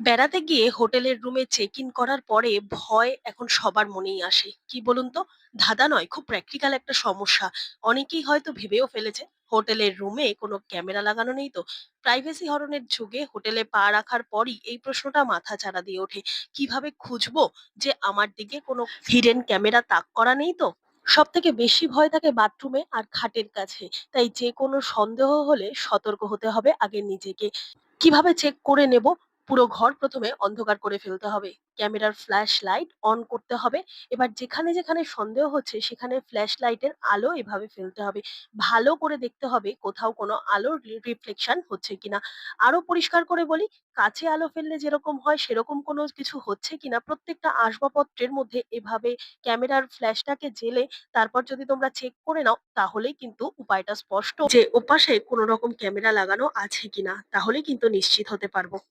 বেড়াতে গিয়ে হোটেলের রুমে চেক ইন করার পরে ভয় এখন সবার মনেই আসে। কি বলুন তো? ধাঁধা নয়, খুব প্র্যাকটিক্যাল একটা সমস্যা। অনেকেই হয়তো ভেবেও ফেলেছে, হোটেলের রুমে কোনো ক্যামেরা লাগানো নেই তো। প্রাইভেসি হরণের যুগে হোটেলে পা রাখার পরই এই প্রশ্নটা মাথা চাড়া দিয়ে ওঠে। কীভাবে খুঁজবো যে আমার দিকে কোনো হিডেন ক্যামেরা তাক করা নেই তো? সব থেকে বেশি ভয় থাকে বাথরুমে আর খাটের কাছে। তাই যে কোনো সন্দেহ হলে সতর্ক হতে হবে আগে নিজেকে। কীভাবে চেক করে নেব? পুরো ঘর প্রথমে অন্ধকার করে ফেলতে হবে। ক্যামেরার ফ্ল্যাশ লাইট অন করতে হবে। এবার যেখানে যেখানে সন্দেহ হচ্ছে, সেখানে ফ্ল্যাশ লাইটের আলো এভাবে ফেলতে হবে। ভালো করে দেখতে হবে কোথাও কোনো আলোর রিফ্লেকশন হচ্ছে কিনা। আরও পরিষ্কার করে বলি, কাছে আলো ফেললে যেরকম হয়, সেরকম কোনো কিছু হচ্ছে কিনা। প্রত্যেকটা আসবাবপত্রের মধ্যে এভাবে ক্যামেরার ফ্ল্যাশটাকে জেলে তারপর যদি তোমরা চেক করে নাও, তাহলেই কিন্তু উপায়টা স্পষ্ট যে, ওপাশে কোনো রকম ক্যামেরা লাগানো আছে কিনা তাহলে কিন্তু নিশ্চিত হতে পারব।